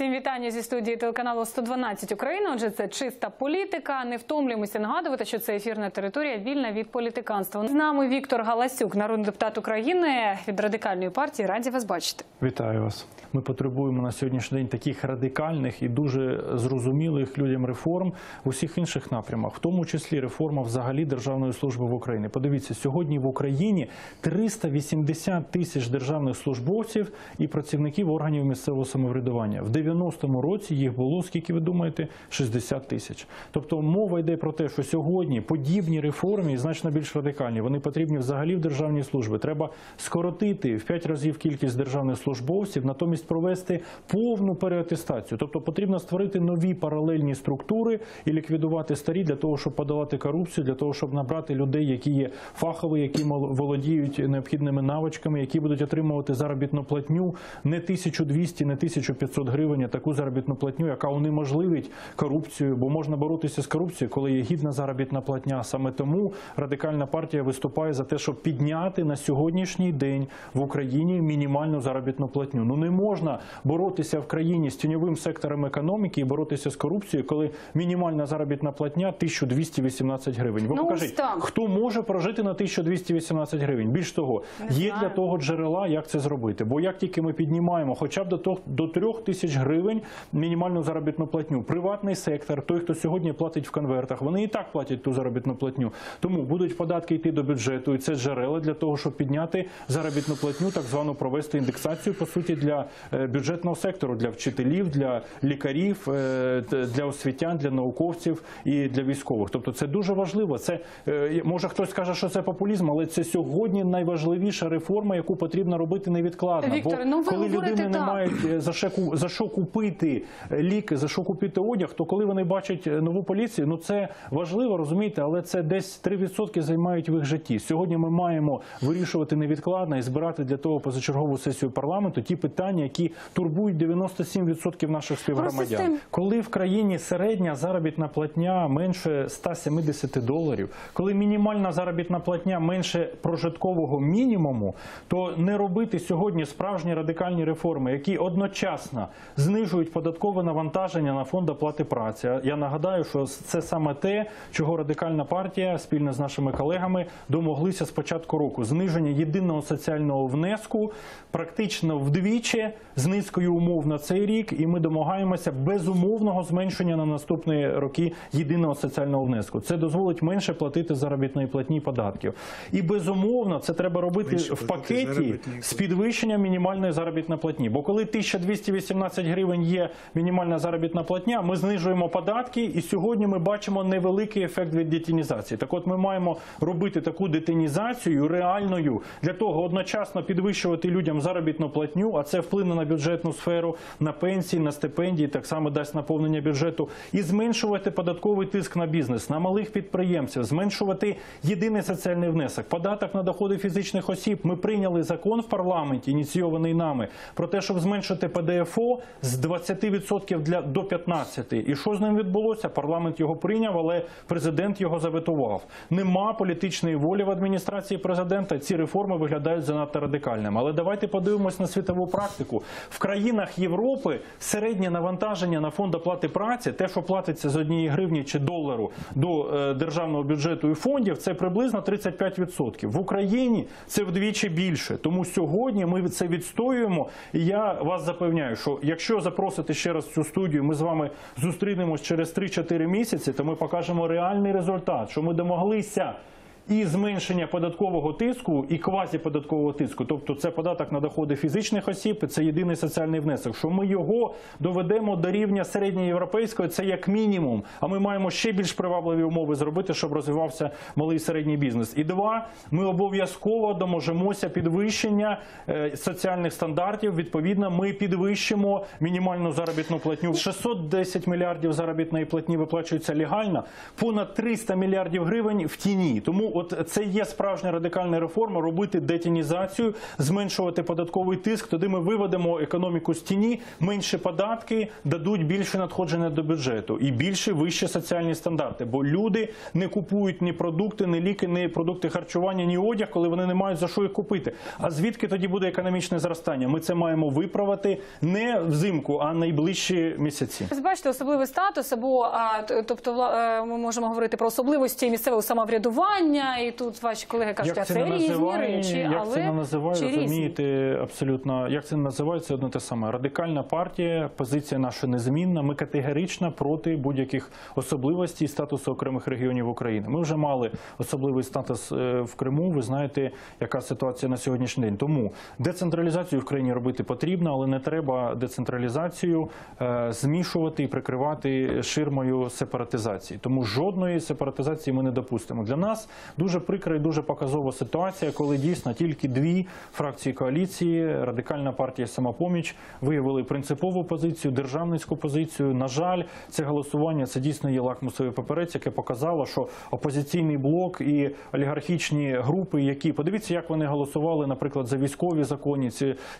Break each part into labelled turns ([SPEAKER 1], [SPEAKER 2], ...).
[SPEAKER 1] Всім вітання зі студії телеканалу 112 Україна. Отже, це чиста політика. Не втомлюємося нагадувати, що це ефірна територія вільна від політиканства. З нами Віктор Галасюк, народний депутат України від радикальної партії. Раді вас бачити.
[SPEAKER 2] Вітаю вас. Ми потребуємо на сьогоднішній день таких радикальних і дуже зрозумілих людям реформ в усіх інших напрямах, в тому числі реформа взагалі державної служби в Україні. Подивіться, сьогодні в Україні 380 тисяч державних службовців і працівників органів місцевого самоврядування. В 90-му році їх було скільки ви думаєте? 60 тисяч. Тобто мова йде про те, що сьогодні подібні реформи значно більш радикальні. Вони потрібні взагалі в державній службі. Треба скоротити в 5 разів кількість державних службовців, натомість провести повну переатестацію. Тобто потрібно створити нові паралельні структури і ліквідувати старі для того, щоб подолати корупцію, для того, щоб набрати людей, які є фахові, які володіють необхідними навичками, які будуть отримувати заробітну платню не 1200, не 1500 гривень, а таку заробітну платню, яка унеможливить корупцію, бо можна боротися з корупцією, коли є гідна заробітна платня. Саме тому радикальна партія виступає за те, щоб підняти на сьогоднішній день в Україні мінімальну заробітну платню. Ну не можна боротися в країні з тіньовим сектором економіки і боротися з корупцією, коли мінімальна заробітна платня 1218 гривень. Ви
[SPEAKER 1] Ну,
[SPEAKER 2] покажіть,
[SPEAKER 1] ось
[SPEAKER 2] хто може прожити на 1218 гривень. Більш того,
[SPEAKER 1] Не
[SPEAKER 2] є
[SPEAKER 1] знаю.
[SPEAKER 2] для того джерела, як це зробити. Бо як тільки ми піднімаємо хоча б до того- до трьох тисяч гривень мінімальну заробітну платню, приватний сектор, той, хто сьогодні платить в конвертах, вони і так платять ту заробітну платню. Тому будуть податки йти до бюджету, і це джерела для того, щоб підняти заробітну платню, так звану провести індексацію по суті для е, бюджетного сектору, для вчителів, для лікарів, е, для освітян, для науковців і для військових. Тобто це дуже важливо. Це е, може хтось скаже, що це популізм, але це сьогодні найважливіша реформа, яку потрібно робити невідкладно.
[SPEAKER 1] Вікторе,
[SPEAKER 2] Бо
[SPEAKER 1] ну ви
[SPEAKER 2] коли
[SPEAKER 1] говорите
[SPEAKER 2] людини не мають за що, за що купити ліки, за що купити одяг, то коли вони бачать е, нову поліцію, ну це важливо, розумієте, але це десь 3% займають в їх житті. Сьогодні ми маємо вирішувати невідкладно і збирати для того позачергову сесію парламенту ті питання, які турбують 97% наших співгромадян. Коли в країні середня заробітна платня менше 170 доларів, коли мінімальна заробітна платня менше прожиткового мінімуму, то не робити сьогодні справжні радикальні реформи, які одночасно знижують податкове навантаження на фонд оплати праці. Я нагадаю, що це саме те, чого радикальна партія спільно з нашими колегами домоглися з початку року. Зниження єдиного соціального внеску практично вдвічі з низкою умов на цей рік, і ми домагаємося безумовного зменшення на наступні роки єдиного соціального внеску. Це дозволить менше платити заробітної платні податків. І безумовно це треба робити
[SPEAKER 3] Менше
[SPEAKER 2] в пакеті з підвищенням мінімальної заробітної платні. Бо коли 1218 гривень є мінімальна заробітна платня, ми знижуємо податки, і сьогодні ми бачимо невеликий ефект від детінізації. Так от ми маємо робити таку детінізацію реальною для того одночасно підвищувати людям заробітну платню, а це вплине на бюджетну сферу, на пенсії, на стипендії, так само дасть наповнення бюджету, і зменшувати податковий тиск на бізнес, на малих підприємців, зменшувати єдиний соціальний внесок, податок на доходи фізичних осіб. Ми прийняли закон в парламенті, ініційований нами, про те, щоб зменшити ПДФО з 20% для до 15%. І що з ним відбулося? Парламент його прийняв, але президент його заветував. Нема політичної волі в адміністрації президента. Ці реформи виглядають занадто радикальними. Але давайте подивимось на світову практику. В країнах Європи середнє навантаження на фонд оплати праці, те, що платиться з однієї гривні чи долару до е, державного бюджету і фондів, це приблизно 35%. В Україні це вдвічі більше. Тому сьогодні ми це відстоюємо. І я вас запевняю, що якщо запросити ще раз цю студію, ми з вами зустрінемось через 3-4 місяці, то ми покажемо реальний результат, що ми домоглися. І зменшення податкового тиску і квазіподаткового тиску, тобто це податок на доходи фізичних осіб, це єдиний соціальний внесок. Що ми його доведемо до рівня середньоєвропейського, це як мінімум. А ми маємо ще більш привабливі умови зробити, щоб розвивався малий і середній бізнес. І два, ми обов'язково доможемося підвищення е, соціальних стандартів. Відповідно, ми підвищимо мінімальну заробітну платню. 610 мільярдів заробітної платні виплачується легально, понад 300 мільярдів гривень в тіні. Тому от це є справжня радикальна реформа робити детінізацію, зменшувати податковий тиск. Тоді ми виведемо економіку з тіні, менше податки дадуть більше надходження до бюджету і більше вищі соціальні стандарти. Бо люди не купують ні продукти, ні ліки, ні продукти харчування, ні одяг, коли вони не мають за що їх купити. А звідки тоді буде економічне зростання? Ми це маємо виправити не взимку, а найближчі місяці.
[SPEAKER 1] Бачите особливий статус, або тобто е, ми можемо говорити про особливості місцевого самоврядування, і тут ваші колеги кажуть, а
[SPEAKER 2] Як
[SPEAKER 1] це,
[SPEAKER 2] це
[SPEAKER 1] різні речі,
[SPEAKER 2] як
[SPEAKER 1] але
[SPEAKER 2] це не
[SPEAKER 1] різні?
[SPEAKER 2] розумієте, абсолютно, як це не називається, одне те саме. Радикальна партія, позиція наша незмінна. Ми категорично проти будь-яких особливостей статусу окремих регіонів України. Ми вже мали особливий статус е, в Криму. Ви знаєте, яка ситуація на сьогоднішній день. Тому децентралізацію в країні робити потрібно, але не треба децентралізацію е, змішувати і прикривати ширмою сепаратизації. Тому жодної сепаратизації ми не допустимо. Для нас дуже прикра і дуже показова ситуація, коли дійсно тільки дві фракції коаліції, радикальна партія самопоміч, виявили принципову позицію, державницьку позицію. На жаль, це голосування це дійсно є лакмусовий паперець, яке показало, що опозиційний блок і олігархічні групи, які подивіться, як вони голосували, наприклад, за військові закони,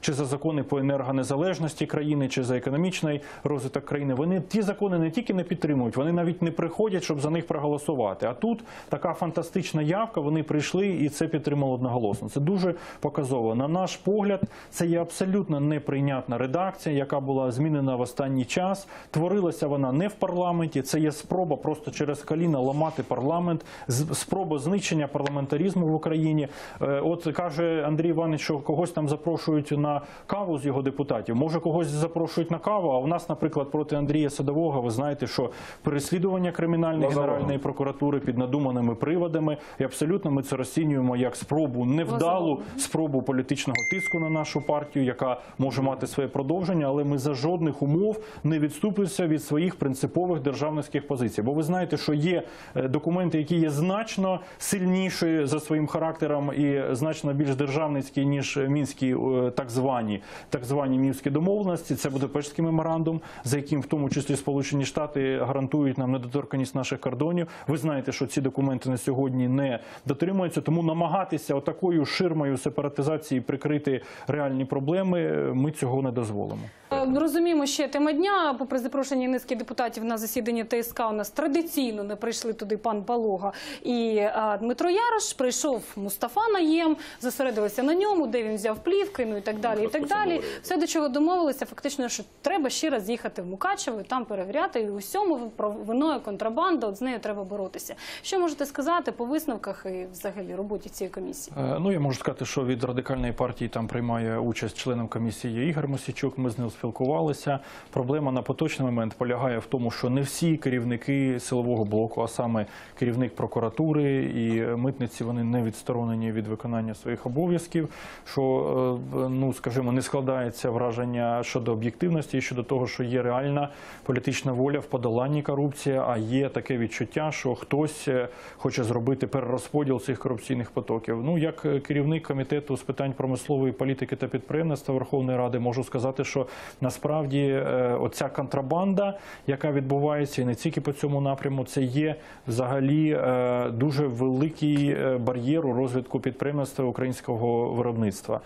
[SPEAKER 2] чи за закони по енергонезалежності країни, чи за економічний розвиток країни. Вони ті закони не тільки не підтримують, вони навіть не приходять, щоб за них проголосувати. А тут така фантастична явка. Вони прийшли і це підтримало одноголосно. Це дуже показово. На наш погляд, це є абсолютно неприйнятна редакція, яка була змінена в останній час. Творилася вона не в парламенті. Це є спроба просто через коліна ламати парламент, спроба знищення парламентаризму в Україні. Е, От каже Андрій Іванович, що когось там запрошують на каву з його депутатів. Може, когось запрошують на каву. А в нас, наприклад, проти Андрія Садового, ви знаєте, що переслідування кримінальної генеральної прокуратури під надуманими приводами, і абсолютно ми це розцінюємо як спробу невдалу спробу політичного тиску на нашу партію, яка може мати своє продовження, але ми за жодних умов не відступимося від своїх принципових державницьких позицій. Бо ви знаєте, що є е, документи, які є значно сильніші за своїм характером і значно більш державницькі ніж мінські е, так звані так звані мінські домовленості. Це Будапештський меморандум, за яким в тому числі Сполучені Штати гарантують нам недоторканість наших кордонів. Ви знаєте, що ці документи на сьогодні не дотримуються, тому намагатися отакою ширмою сепаратизації прикрити реальні проблеми. е, Ми цього не дозволимо.
[SPEAKER 1] Е, Розуміємо, ще тема дня. Попри запрошення низки депутатів на засідання ТСК, у нас традиційно не прийшли туди пан Балога і е, Дмитро Ярош. Прийшов Мустафа Наєм, зосередилися на ньому, де він взяв плівки, ну і так далі. І так далі. Все до чого домовилися, фактично, що треба ще раз їхати в Мукачево і там перевіряти. І усьому про виною контрабанда. От з нею треба боротися. Що можете сказати по висновках і взагалі роботі цієї комісії?
[SPEAKER 2] Е, Ну, я можу сказати, що від радикальної партії там приймає участь членом комісії Ігор Мосічук. Ми з ним спілкувалися. Проблема на поточний момент полягає в тому, що не всі керівники силового блоку, а саме керівник прокуратури і митниці, вони не відсторонені від виконання своїх обов'язків. Що е, ну скажімо, не складається враження щодо об'єктивності і щодо того, що є реальна політична воля в подоланні корупції, а є таке відчуття, що хтось е, хоче зробити перерозподіл цих корупційних потоків. Ну як е, керівник комітету з питань промислової політики та підприємництва Верховної Ради можу сказати, що насправді е, оця контрабанда, яка відбувається і не тільки по цьому напряму, це є взагалі е, дуже великий бар'єр у розвитку підприємництва українського виробництва.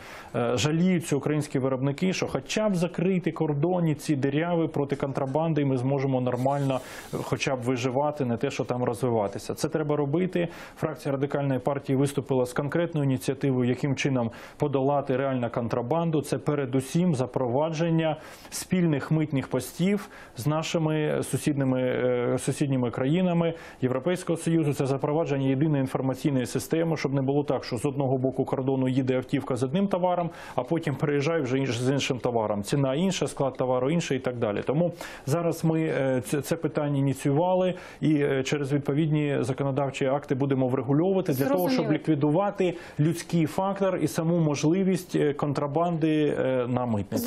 [SPEAKER 2] Жаліються українські виробники, що хоча б закрити кордоні ці диряви проти контрабанди, і ми зможемо нормально, хоча б виживати, не те, що там розвиватися. Це треба робити. Фракція радикальної партії виступила з конкретною ініціативою, яким чином подолати реально контрабанду. Це передусім запровадження спільних митних постів з нашими сусідними е, сусідніми країнами Європейського союзу. Це запровадження єдиної інформаційної системи, щоб не було так, що з одного боку кордону їде автівка з одним товаром, а потім переїжджає вже з іншим товаром. Ціна інша, склад товару інший і так далі. Тому зараз ми е, це, це питання ініціювали і е, через відповідні законодавчі акти будемо врегульовувати для того, щоб ліквідувати людський фактор і саму можливість е, контрабанди е, на митниці.